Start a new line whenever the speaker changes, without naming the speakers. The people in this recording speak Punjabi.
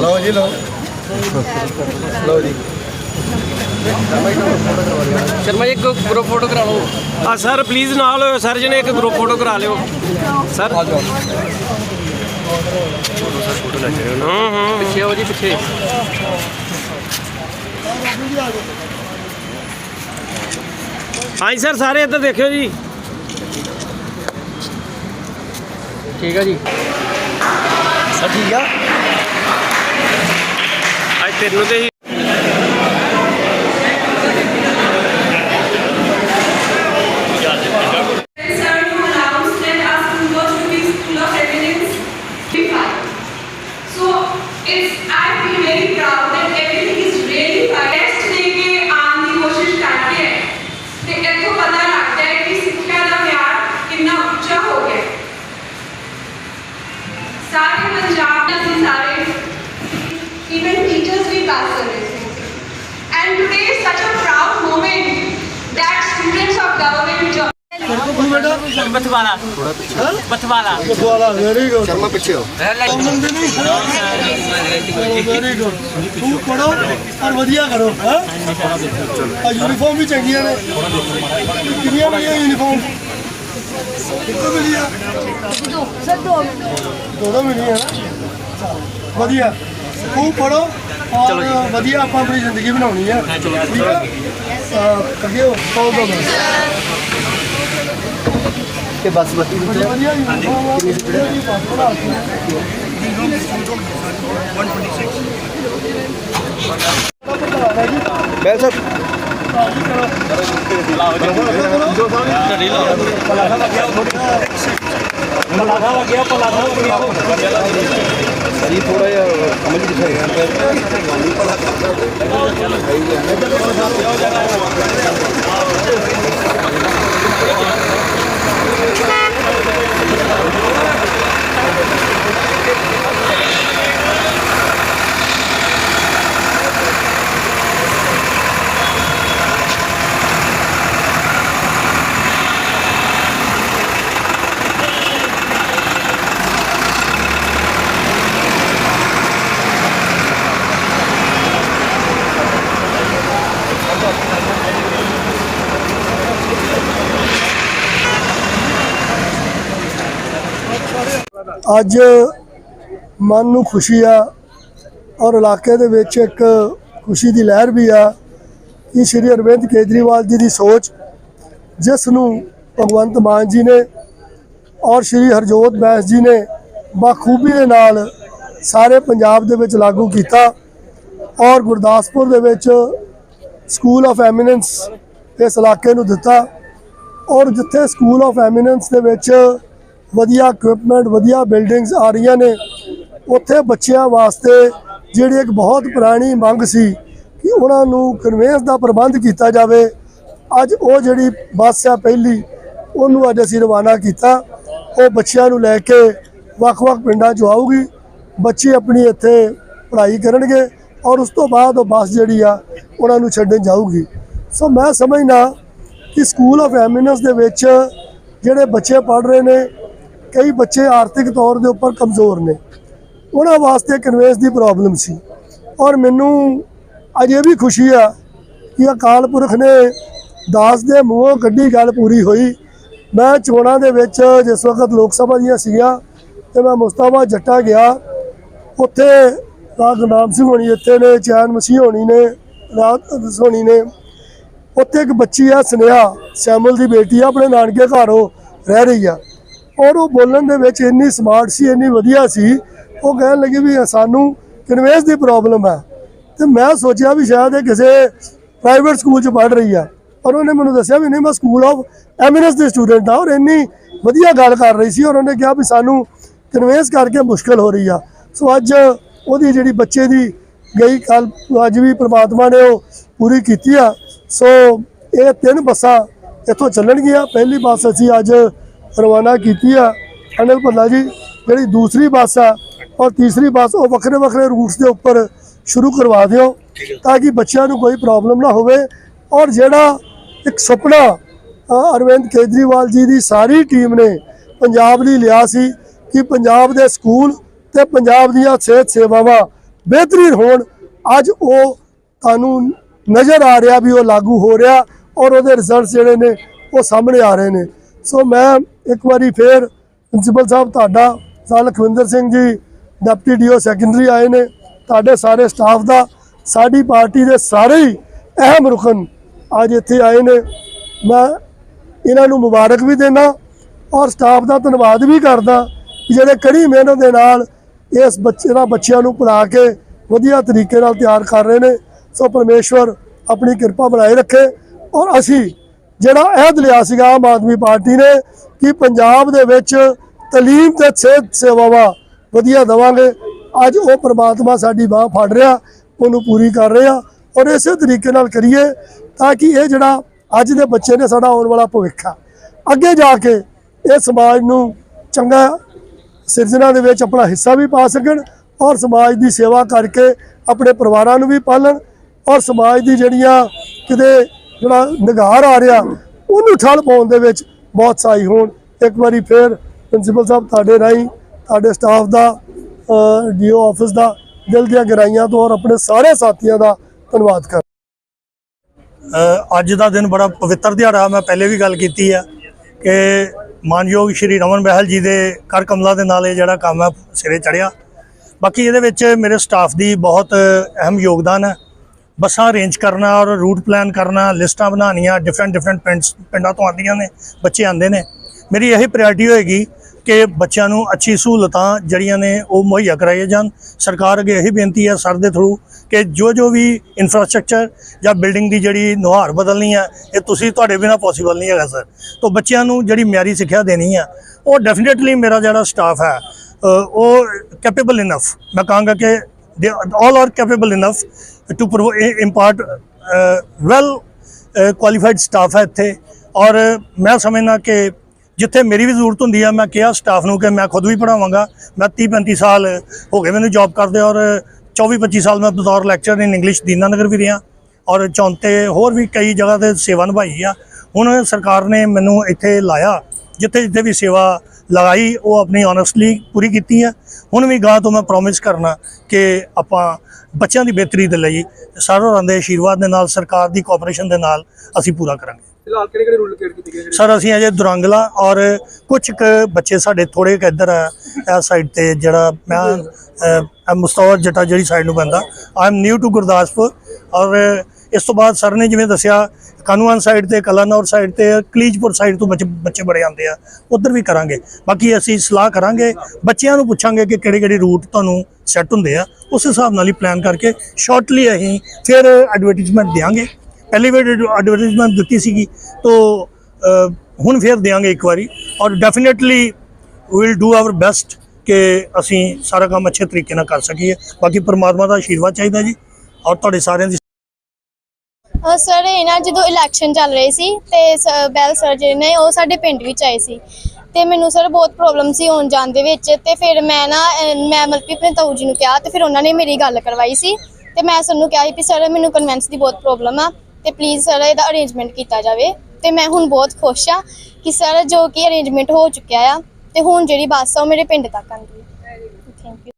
ਲਓ ਜੀ ਲਓ ਲਓ ਜੀ
ਸ਼ਰਮਾ ਜੀ ਇੱਕ ਗਰੁੱਪ ਫੋਟੋ ਕਰਾ ਲਓ।
ਆ ਸਰ ਪਲੀਜ਼ ਨਾਲ ਹੋਇਓ ਸਰ ਜਣੇ ਇੱਕ ਗਰੁੱਪ ਫੋਟੋ ਕਰਾ ਲਿਓ। ਸਰ।
ਆ ਜਾਓ।
ਹੂੰ ਹੂੰ।
ਪਿੱਛੇ ਹੋ ਜੀ ਪਿੱਛੇ।
ਹਾਂਜੀ ਸਰ ਸਾਰੇ ਇੱਧਰ ਦੇਖਿਓ ਜੀ।
ਠੀਕ ਆ ਜੀ।
ਸਰ ਠੀਕ ਆ।
ਅੱਜ ਤੈਨੂੰ ਤੇ
So it's I feel very proud
ਬਥਵਾਲਾ। ਬਥਵਾਲਾ।
ਵਾਲਾ ਵੈਰੀ ਗੁੱਡ ਸ਼ਰਮਾ ਪਿੱਛੇ ਹੋ। ਵੈਰੀ ਗੁੱਡ ਤੂੰ ਪੜੋ ਔਰ ਵਧੀਆ ਕਰੋ ਹਾਂ? ਆ ਯੂਨੀਫਾਰਮ ਵੀ ਚੰਗੀਆਂ ਨੇ। ਕਿੰਨੀਆਂ ਮਿਲੀਆਂ ਯੂਨੀਫਾਰਮ ਕਿੰਨੀਆਂ ਮਿਲੀਆਂ ਦੋ ਸਰ ਦੋ ਦੋ ਮਿਲੀਆਂ ਨਾ। ਵਧੀਆ। ਤੂੰ ਪੜੋ ਔਰ ਵਧੀਆ ਆਪਾਂ ਆਪਣੀ ਜ਼ਿੰਦਗੀ ਬਣਾਉਣੀ ਹੈ ਠੀਕ ਹੈ ਅਹ ਅੱਗੇ ਹੋ? ਕੌਣ ਦੋ ਕਿ ਬਸ ਬਸ ਵਧੀਆ ਯੂਨੀਫਾਰਮ ਆ ਵਧੀਆ ਜੀ। ਬਸ ਪੜਾ ਬੈਲ ਸਾਹਿਬ ਸਰੀ ਥੋੜਾ ਜਿਹਾ ਅਮਲ ਜੀ ਦਿਖਾਇਆ ਅੱਜ ਮਨ ਨੂੰ ਖੁਸ਼ੀ ਆ ਔਰ ਇਲਾਕੇ ਦੇ ਵਿੱਚ ਇੱਕ ਖੁਸ਼ੀ ਦੀ ਲਹਿਰ ਵੀ ਆ ਕਿ ਸ਼੍ਰੀ ਅਰਵਿੰਦ ਕੇਜਰੀਵਾਲ ਜੀ ਦੀ ਸੋਚ, ਜਿਸ ਨੂੰ ਭਗਵੰਤ ਮਾਨ ਜੀ ਨੇ ਔਰ ਸ਼੍ਰੀ ਹਰਜੋਤ ਬੈਂਸ ਜੀ ਨੇ ਬਖੂਬੀ ਦੇ ਨਾਲ ਸਾਰੇ ਪੰਜਾਬ ਦੇ ਵਿੱਚ ਲਾਗੂ ਕੀਤਾ ਔਰ ਗੁਰਦਾਸਪੁਰ ਦੇ ਵਿੱਚ ਸਕੂਲ ਆਫ ਐਮੀਨੈਂਸ ਇਸ ਇਲਾਕੇ ਨੂੰ ਦਿੱਤਾ ਔਰ ਜਿੱਥੇ ਸਕੂਲ ਆਫ ਐਮੀਨੈਂਸ ਦੇ ਵਿੱਚ ਵਧੀਆ ਇਕਵਿਪਮੈਂਟ ਵਧੀਆ ਬਿਲਡਿੰਗਸ ਆ ਰਹੀਆਂ ਨੇ। ਉੱਥੇ ਬੱਚਿਆਂ ਵਾਸਤੇ ਜਿਹੜੀ ਇੱਕ ਬਹੁਤ ਪੁਰਾਣੀ ਮੰਗ ਸੀ ਕਿ ਉਹਨਾਂ ਨੂੰ ਕਨਵੇਂਸ ਦਾ ਪ੍ਰਬੰਧ ਕੀਤਾ ਜਾਵੇ। ਅੱਜ ਉਹ ਜਿਹੜੀ ਬੱਸ ਆ ਪਹਿਲੀ, ਉਹਨੂੰ ਅੱਜ ਅਸੀਂ ਰਵਾਨਾ ਕੀਤਾ। ਉਹ ਬੱਚਿਆਂ ਨੂੰ ਲੈ ਕੇ ਵੱਖ-ਵੱਖ ਪਿੰਡਾਂ 'ਚ ਆਊਗੀ। ਬੱਚੇ ਆਪਣੀ ਇੱਥੇ ਪੜ੍ਹਾਈ ਕਰਨਗੇ ਔਰ ਉਸ ਤੋਂ ਬਾਅਦ ਉਹ ਬੱਸ ਜਿਹੜੀ ਆ, ਉਹਨਾਂ ਨੂੰ ਛੱਡਣ ਜਾਊਗੀ। ਸੋ ਮੈਂ ਸਮਝਦਾ ਕਿ ਸਕੂਲ ਆਫ ਐਮਿਨੈਂਸ ਦੇ ਵਿੱਚ ਜਿਹੜੇ ਬੱਚੇ ਪੜ੍ਹ ਰਹੇ ਨੇ ਕਈ ਬੱਚੇ ਆਰਥਿਕ ਤੌਰ ਦੇ ਉੱਪਰ ਕਮਜ਼ੋਰ ਨੇ। ਉਹਨਾਂ ਵਾਸਤੇ ਕਨਵੇਸ ਦੀ ਪ੍ਰੋਬਲਮ ਸੀ। ਔਰ ਮੈਨੂੰ ਅਜੇ ਵੀ ਖੁਸ਼ੀ ਆ ਕਿ ਅਕਾਲ ਪੁਰਖ ਨੇ ਦਾਸ ਦੇ ਮੂੰਹੋਂ ਕੱਢੀ ਗੱਲ ਪੂਰੀ ਹੋਈ। ਮੈਂ ਚੋਣਾਂ ਦੇ ਵਿੱਚ ਜਿਸ ਵਕਤ ਲੋਕ ਸਭਾ ਦੀਆਂ ਸੀਗੀਆਂ ਤੇ ਮੈਂ ਮੁਸਤਾਫਾ ਜੱਟਾ ਗਿਆ, ਉੱਥੇ ਰਾਜ ਗੁਰਨਾਮ ਸਿੰਘ ਹੋਣੀ ਇੱਥੇ ਨੇ, ਚੈਨ ਮਸੀਹ ਹੋਣੀ ਨੇ ਰਾਤ ਹੋਣੀ ਨੇ। ਉੱਥੇ ਇੱਕ ਬੱਚੀ ਆ, ਸਨੇਹਾ ਸੈਮਲ ਦੀ ਬੇਟੀ ਆ, ਆਪਣੇ ਨਾਨਕੇ ਘਰੋਂ ਰਹਿ ਰਹੀ ਆ। ਔਰ ਉਹ ਬੋਲਣ ਦੇ ਵਿੱਚ ਇੰਨੀ ਸਮਾਰਟ ਸੀ, ਇੰਨੀ ਵਧੀਆ ਸੀ, ਉਹ ਕਹਿਣ ਲੱਗੀ ਵੀ ਸਾਨੂੰ ਕਨਵੇਸ ਦੀ ਪ੍ਰੋਬਲਮ ਹੈ। ਤੇ ਮੈਂ ਸੋਚਿਆ ਵੀ ਸ਼ਾਇਦ ਇਹ ਕਿਸੇ ਪ੍ਰਾਈਵੇਟ ਸਕੂਲ 'ਚ ਪੜ੍ਹ ਰਹੀ ਆ ਔਰ ਉਹਨੇ ਮੈਨੂੰ ਦੱਸਿਆ ਵੀ ਨਹੀਂ, ਮੈਂ ਸਕੂਲ ਆਫ ਐਮਿਨੈਂਸ ਦੇ ਸਟੂਡੈਂਟ ਆ ਔਰ ਇੰਨੀ ਵਧੀਆ ਗੱਲ ਕਰ ਰਹੀ ਸੀ ਔਰ ਉਹਨੇ ਕਿਹਾ ਵੀ ਸਾਨੂੰ ਕਨਵੇਂਸ ਕਰਕੇ ਮੁਸ਼ਕਲ ਹੋ ਰਹੀ ਆ। ਸੋ ਅੱਜ ਉਹਦੀ ਜਿਹੜੀ ਬੱਚੇ ਦੀ ਗਈ ਕੱਲ ਅੱਜ ਵੀ ਪ੍ਰਮਾਤਮਾ ਨੇ ਉਹ ਪੂਰੀ ਕੀਤੀ ਆ। ਸੋ ਇਹ ਤਿੰਨ ਬੱਸਾਂ ਇੱਥੋਂ ਚੱਲਣਗੀਆਂ। ਪਹਿਲੀ ਬੱਸ ਅਸੀਂ ਅੱਜ ਰਵਾਨਾ ਕੀਤੀ ਆ। ਅਨਿਲ ਭੱਲਾ ਜੀ, ਜਿਹੜੀ ਦੂਸਰੀ ਬੱਸ ਆ ਔਰ ਤੀਸਰੀ ਬੱਸ, ਉਹ ਵੱਖਰੇ ਵੱਖਰੇ ਰੂਟਸ ਦੇ ਉੱਪਰ ਸ਼ੁਰੂ ਕਰਵਾ ਦਿਓ ਤਾਂ ਕਿ ਬੱਚਿਆਂ ਨੂੰ ਕੋਈ ਪ੍ਰੋਬਲਮ ਨਾ ਹੋਵੇ। ਔਰ ਜਿਹੜਾ ਇੱਕ ਸੁਪਨਾ ਅਰਵਿੰਦ ਕੇਜਰੀਵਾਲ ਜੀ ਦੀ ਸਾਰੀ ਟੀਮ ਨੇ ਪੰਜਾਬ ਲਈ ਲਿਆ ਸੀ ਕਿ ਪੰਜਾਬ ਦੇ ਸਕੂਲ ਤੇ ਪੰਜਾਬ ਦੀਆਂ ਸਿਹਤ ਸੇਵਾਵਾਂ ਬਿਹਤਰੀਨ ਹੋਣ। ਅੱਜ ਉਹ ਤੁਹਾਨੂੰ ਨਜ਼ਰ ਆ ਰਿਹਾ ਵੀ ਉਹ ਲਾਗੂ ਹੋ ਰਿਹਾ ਔਰ ਉਹਦੇ ਰਿਜ਼ਲਟਸ ਜਿਹੜੇ ਨੇ ਉਹ ਸਾਹਮਣੇ ਆ ਰਹੇ ਨੇ। ਸੋ ਮੈਂ ਇੱਕ ਵਾਰੀ ਫੇਰ ਪ੍ਰਿੰਸੀਪਲ ਸਾਹਿਬ, ਤੁਹਾਡਾ sir Lakhwinder Singh ji, deputy DO secondary ਆਏ ਨੇ। ਤੁਹਾਡੇ ਸਾਰੇ ਸਟਾਫ ਦਾ, ਸਾਡੀ ਪਾਰਟੀ ਦੇ ਸਾਰੇ ਹੀ ਅਹਿਮ ਰੁਕਨ ਅੱਜ ਇੱਥੇ ਆਏ ਨੇ। ਮੈਂ ਇਹਨਾਂ ਨੂੰ ਮੁਬਾਰਕ ਵੀ ਦੇਣਾ ਔਰ ਸਟਾਫ ਦਾ ਧੰਨਵਾਦ ਵੀ ਕਰਦਾ ਜਿਹੜੇ ਕੜੀ ਮਿਹਨਤ ਦੇ ਨਾਲ ਇਸ ਬੱਚੇ ਦਾ ਬੱਚਿਆਂ ਨੂੰ ਪੜ੍ਹਾ ਕੇ ਵਧੀਆ ਤਰੀਕੇ ਨਾਲ ਤਿਆਰ ਕਰ ਰਹੇ ਨੇ। ਸੋ ਪਰਮੇਸ਼ਵਰ ਆਪਣੀ ਕਿਰਪਾ ਬਣਾਏ ਰੱਖੇ ਔਰ ਅਸੀਂ ਜਿਹੜਾ ਅਹਿਦ ਲਿਆ ਸੀਗਾ ਆਮ ਆਦਮੀ ਪਾਰਟੀ ਨੇ ਕਿ ਪੰਜਾਬ ਦੇ ਵਿੱਚ ਤਾਲੀਮ ਤੇ ਸਿਹਤ ਸੇਵਾਵਾਂ ਵਧੀਆ ਦੇਵਾਂਗੇ। ਅੱਜ ਉਹ ਪ੍ਰਮਾਤਮਾ ਸਾਡੀ ਬਾਹ ਫੜ ਰਿਹਾ, ਉਹਨੂੰ ਪੂਰੀ ਕਰ ਰਿਹਾ ਔਰ ਇਸੇ ਤਰੀਕੇ ਨਾਲ ਕਰੀਏ ਤਾਂ ਕਿ ਇਹ ਜਿਹੜਾ ਅੱਜ ਦੇ ਬੱਚੇ ਨੇ ਸਾਡਾ ਆਉਣ ਵਾਲਾ ਭਵਿੱਖ ਆ। ਅੱਗੇ ਜਾ ਕੇ ਇਹ ਸਮਾਜ ਨੂੰ ਚੰਗਾ ਸਿਰਜਣਾ ਦੇ ਵਿੱਚ ਆਪਣਾ ਹਿੱਸਾ ਵੀ ਪਾ ਸਕਣ ਔਰ ਸਮਾਜ ਦੀ ਸੇਵਾ ਕਰਕੇ ਆਪਣੇ ਪਰਿਵਾਰਾਂ ਨੂੰ ਵੀ ਪਾਲਣ ਔਰ ਸਮਾਜ ਦੀ ਜਿਹੜੀਆਂ ਕਿਤੇ ਜਿਹੜਾ ਨਿਗਾਰ ਆ ਰਿਹਾ, ਉਹਨੂੰ ਠੱਲ ਪਾਉਣ ਦੇ ਵਿੱਚ ਬਹੁਤ ਸਹਾਈ ਹੋਣ। ਇੱਕ ਵਾਰੀ ਫੇਰ ਪ੍ਰਿੰਸੀਪਲ ਸਾਹਿਬ ਤੁਹਾਡੇ ਰਾਹੀਂ, ਤੁਹਾਡੇ ਸਟਾਫ ਦਾ ਡੀਓ ਆਫਿਸ ਦਾ ਦਿਲ ਦੀਆਂ ਗਹਿਰਾਈਆਂ ਤੋਂ ਔਰ ਆਪਣੇ ਸਾਰੇ ਸਾਥੀਆਂ ਦਾ ਧੰਨਵਾਦ ਕਰ
ਅੱਜ ਦਾ ਦਿਨ ਬੜਾ ਪਵਿੱਤਰ ਦਿਹਾੜਾ, ਮੈਂ ਪਹਿਲੇ ਵੀ ਗੱਲ ਕੀਤੀ ਹੈ ਕਿ ਮਾਨਯੋਗ ਸ਼੍ਰੀ ਰਮਨ ਬਹਿਲ ਜੀ ਦੇ ਕਰ ਕਮਲਾ ਦੇ ਨਾਲ ਇਹ ਜਿਹੜਾ ਕੰਮ ਹੈ ਸਿਰੇ ਚੜਿਆ ਬਾਕੀ ਇਹਦੇ ਵਿੱਚ ਮੇਰੇ ਸਟਾਫ ਦੀ ਬਹੁਤ ਅਹਿਮ ਯੋਗਦਾਨ ਹੈ ਬੱਸਾਂ ਅਰੇਂਜ ਕਰਨਾ, ਔਰ ਰੂਟ ਪਲਾਨ ਕਰਨਾ, ਲਿਸਟਾਂ ਬਣਾਉਣੀਆਂ ਡਿਫਰੈਂਟ ਡਿਫਰੈਂਟ ਪਿੰਡਸ ਪਿੰਡਾਂ ਤੋਂ ਆਉਂਦੀਆਂ ਨੇ, ਬੱਚੇ ਆਉਂਦੇ ਨੇ। ਮੇਰੀ ਇਹੀ ਪ੍ਰਾਇੋਰਟੀ ਹੋਏਗੀ ਕਿ ਬੱਚਿਆਂ ਨੂੰ ਅੱਛੀ ਸਹੂਲਤਾਂ ਜਿਹੜੀਆਂ ਨੇ, ਉਹ ਮੁਹੱਈਆ ਕਰਾਈਆਂ ਜਾਣ। ਸਰਕਾਰ ਅੱਗੇ ਇਹੀ ਬੇਨਤੀ ਹੈ ਸਰ ਦੇ ਥਰੂ ਕਿ ਜੋ ਜੋ ਵੀ ਇਨਫਰਾਸਟ੍ਰਕਚਰ ਜਾਂ ਬਿਲਡਿੰਗ ਦੀ ਜਿਹੜੀ ਨੁਹਾਰ ਬਦਲਣੀ ਹੈ ਇਹ ਤੁਸੀਂ ਤੁਹਾਡੇ ਬਿਨਾ ਪੋਸੀਬਲ ਨਹੀਂ ਹੈਗਾ ਸਰ। ਤੋਂ ਬੱਚਿਆਂ ਨੂੰ ਜਿਹੜੀ ਮਿਆਰੀ ਸਿੱਖਿਆ ਦੇਣੀ ਹੈ ਉਹ ਡੈਫੀਨੇਟਲੀ ਮੇਰਾ ਜਿਹੜਾ ਸਟਾਫ ਹੈ ਉਹ ਕੈਪੇਬਲ ਇਨਫ ਮੈਂ ਕਹਾਂਗਾ ਕਿ all are capable enough to impart well qualified staff ਹੈ ਇੱਥੇ। ਔਰ ਮੈਂ ਸਮਝਦਾ ਕਿ ਜਿੱਥੇ ਮੇਰੀ ਵੀ ਜ਼ਰੂਰਤ ਹੁੰਦੀ ਆ, ਮੈਂ ਕਿਹਾ ਸਟਾਫ ਨੂੰ ਕਿ ਮੈਂ ਖੁਦ ਵੀ ਪੜਾਵਾਂਗਾ ਮੈਂ 30 35 ਸਾਲ ਹੋ ਗਏ ਮੈਨੂੰ ਜੌਬ ਕਰਦੇ ਔਰ 24 25 ਸਾਲ ਮੈਂ ਬਤੌਰ ਲੈਕਚਰ ਇਨ ਇੰਗਲਿਸ਼ ਦੀਨਾਨਗਰ ਵੀ ਰਿਹਾ। ਔਰ ਚੌਂਤੇ ਹੋਰ ਵੀ ਕਈ ਜਗ੍ਹਾ ਤੇ ਸੇਵਾ ਨਿਭਾਈ ਆ। ਹੁਣ ਸਰਕਾਰ ਨੇ ਮੈਨੂੰ ਇੱਥੇ ਲਾਇਆ, ਜਿੱਥੇ ਜਿੱਥੇ ਵੀ ਸੇਵਾ ਲਗਾਈ ਉਹ ਆਪਣੀ ਓਨੈਸਟਲੀ ਪੂਰੀ ਕੀਤੀ ਹੈ ਹੁਣ ਵੀ ਗਾਂ ਤੋਂ ਮੈਂ ਪ੍ਰੋਮਿਸ ਕਰਨਾ ਕਿ ਆਪਾਂ ਬੱਚਿਆਂ ਦੀ ਬਿਹਤਰੀ ਦੇ ਲਈ ਸਾਰਿਆਂ ਦੇ ਆਸ਼ੀਰਵਾਦ ਦੇ ਨਾਲ ਸਰਕਾਰ ਦੀ ਕੋਆਪਰੇਸ਼ਨ ਦੇ ਨਾਲ ਅਸੀਂ ਪੂਰਾ ਕਰਾਂਗੇ।
ਫਿਲਹਾਲ ਕਿਹੜੇ ਕਿਹੜੇ ਰੂਲ ਲੋਕੇਟ ਕੀਤੇ ਗਏ
ਸਰ ਅਸੀਂ ਅਜੇ ਦੁਰੰਗਲਾ ਔਰ ਕੁਝ ਕੁ ਬੱਚੇ ਸਾਡੇ ਥੋੜੇ ਕੁ ਇੱਧਰ ਆ ਇਹ ਸਾਈਡ ਤੇ ਜਿਹੜਾ ਮੈਂ ਮੁਸਤਫਾ ਜੱਟਾ ਜਿਹੜੀ ਸਾਈਡ ਨੂੰ ਪੈਂਦਾ। I am new to Gurdaspur ਔਰ ਇਸ ਤੋਂ ਬਾਅਦ ਸਰ ਨੇ ਜਿਵੇਂ ਦੱਸਿਆ ਕਾਨੂੰਨ ਸਾਈਡ ਤੇ, ਕਲਾਨੌਰ ਸਾਈਡ ਤੇ, ਕਲੀਜਪੁਰ ਸਾਈਡ ਤੋਂ ਬੱਚੇ ਬੱਚੇ ਬੜੇ ਆਉਂਦੇ ਆ। ਉਧਰ ਵੀ ਕਰਾਂਗੇ। ਬਾਕੀ ਅਸੀਂ ਸਲਾਹ ਕਰਾਂਗੇ, ਬੱਚਿਆਂ ਨੂੰ ਪੁੱਛਾਂਗੇ ਕਿ ਕਿਹੜੇ ਕਿਹੜੇ ਰੂਟ ਤੁਹਾਨੂੰ ਸੈੱਟ ਹੁੰਦੇ ਆ। ਉਸ ਹਿਸਾਬ ਨਾਲ ਹੀ ਪਲਾਨ ਕਰਕੇ ਸ਼ਾਰਟਲੀ ਅਸੀਂ ਫਿਰ ਐਡਵਰਟਾਈਜ਼ਮੈਂਟ ਦੇਵਾਂਗੇ ਪਹਿਲੀ ਵਾਰ ਐਡਵਰਟਾਈਜ਼ਮੈਂਟ ਦਿੱਤੀ ਸੀਗੀ, ਤੋਂ ਹੁਣ ਫਿਰ ਦੇਵਾਂਗੇ ਇੱਕ ਵਾਰੀ। ਔਰ definitely will do our best ਕਿ ਅਸੀਂ ਸਾਰਾ ਕੰਮ ਅੱਛੇ ਤਰੀਕੇ ਨਾਲ ਕਰ ਸਕੀਏ। ਬਾਕੀ ਪਰਮਾਤਮਾ ਦਾ ਆਸ਼ੀਰਵਾਦ ਚਾਹੀਦਾ ਜੀ। ਔਰ ਤੁਹਾਡੇ ਸਾਰਿਆਂ ਦੀ
ਸਰ ਇਹ ਨਾ ਜਦੋਂ ਇਲੈਕਸ਼ਨ ਚੱਲ ਰਹੇ ਸੀ ਤੇ ਸ- ਬੈਲ ਸਰ ਜਿਹੜੇ ਨੇ ਉਹ ਸਾਡੇ ਪਿੰਡ ਵਿੱਚ ਆਏ ਸੀ। ਤੇ ਮੈਨੂੰ ਸਰ ਬਹੁਤ ਪ੍ਰੋਬਲਮ ਸੀ ਆਉਣ ਜਾਣ ਦੇ ਵਿੱਚ ਤੇ ਫਿਰ ਮੈਂ ਨਾ ਅਹ, ਮੈਂ ਮਤਲਬ ਕਿ ਆਪਣੇ ਤਾਊ ਜੀ ਨੂੰ ਕਿਹਾ ਤੇ ਫਿਰ ਉਹਨਾਂ ਨੇ ਮੇਰੀ ਗੱਲ ਕਰਵਾਈ ਸੀ। ਤੇ ਮੈਂ ਸਰ ਨੂੰ ਕਿਹਾ ਸੀ ਵੀ ਸਰ ਮੈਨੂੰ ਕਨਵੈਂਸ ਦੀ ਬਹੁਤ ਪ੍ਰੋਬਲਮ ਆ ਤੇ ਪਲੀਜ਼ ਸਰ ਇਹਦਾ ਅਰੇਂਜਮੈਂਟ ਕੀਤਾ ਜਾਵੇ। ਤੇ ਮੈਂ ਹੁਣ ਬਹੁਤ ਖੁਸ਼ ਆ ਕਿ ਸਰ ਜੋ ਕਿ ਅਰੇਂਜਮੈਂਟ ਹੋ ਚੁੱਕਿਆ ਆ ਤੇ ਹੁਣ ਜਿਹੜੀ ਬੱਸ ਆ ਉਹ ਮੇਰੇ ਪਿੰਡ ਤੱਕ ਆਉਂਦੀ ਹੈ। Thank you